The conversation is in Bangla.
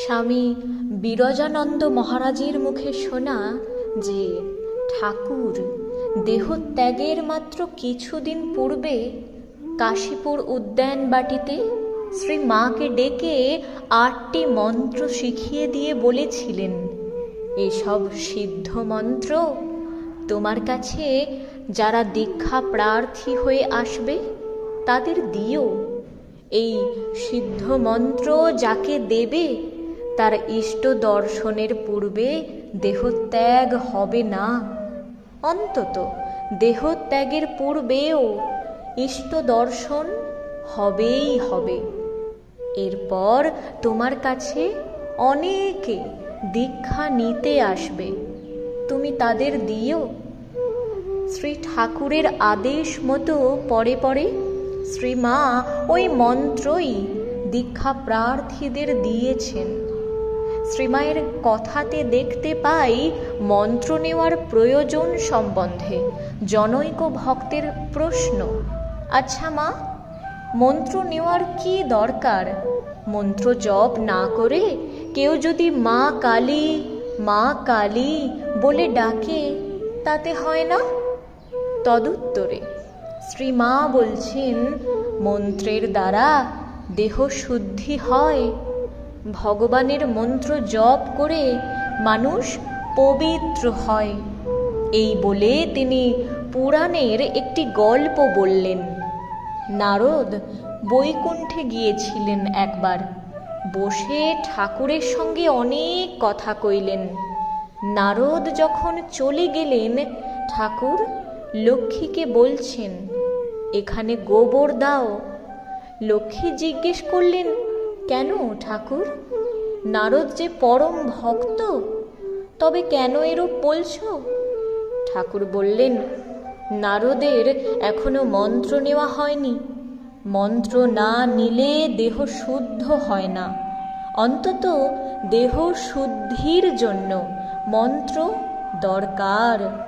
স্বামী বিরজানন্দ মহারাজের মুখে শোনা যে ঠাকুর দেহত্যাগের মাত্র কিছুদিন পূর্বে কাশীপুর উদ্যান বাটিতে শ্রী মাকে ডেকে আটটি মন্ত্র শিখিয়ে দিয়ে বলেছিলেন, এসব সিদ্ধ মন্ত্র তোমার কাছে যারা দীক্ষা প্রার্থী হয়ে আসবে, তাদের দিও। এই সিদ্ধ মন্ত্র যাকে দেবে তার ইষ্ট দর্শনের পূর্বে দেহত্যাগ হবে না। অন্তত দেহত্যাগের পূর্বেও ইষ্ট দর্শন হবেই হবে। এরপর তোমার কাছে অনেকে দীক্ষা নিতে আসবে। তুমি তাদের দিও। শ্রী ঠাকুরের আদেশ মতো পরে পরে শ্রীমা ওই মন্ত্রই দীক্ষা প্রার্থীদের দিয়েছেন। শ্রীমায়ের কথাতে দেখতে পাই, মন্ত্র নেওয়ার প্রয়োজন সম্বন্ধে। জনৈক ভক্তের প্রশ্ন আচ্ছা মা, মন্ত্র নেওয়ার কি দরকার? মন্ত্র জপ না করে কেউ যদি মা কালী মা কালী বলে ডাকে, তাতে হয় না? তদুত্তরে শ্রীমা বলছেন, মন্ত্রের দ্বারা দেহ শুদ্ধি হয় ভগবানের মন্ত্র জপ করে মানুষ পবিত্র হয়। এই বলে তিনি পুরাণের একটি গল্প বললেন। নারদ বৈকুণ্ঠে গিয়েছিলেন একবার। বসে ঠাকুরের সঙ্গে অনেক কথা কইলেন। নারদ যখন চলে গেলেন, ঠাকুর লক্ষ্মীকে বলছেন, এখানে গোবর দাও। লক্ষ্মী জিজ্ঞেস করলেন কেন ঠাকুর? নারদ যে পরম ভক্ত, তবে কেন এরূপ বলছ? ঠাকুর বললেন, নারদের এখনও মন্ত্র নেওয়া হয়নি। মন্ত্র না নিলে দেহ শুদ্ধ হয় না। অন্তত দেহ শুদ্ধির জন্য মন্ত্র দরকার।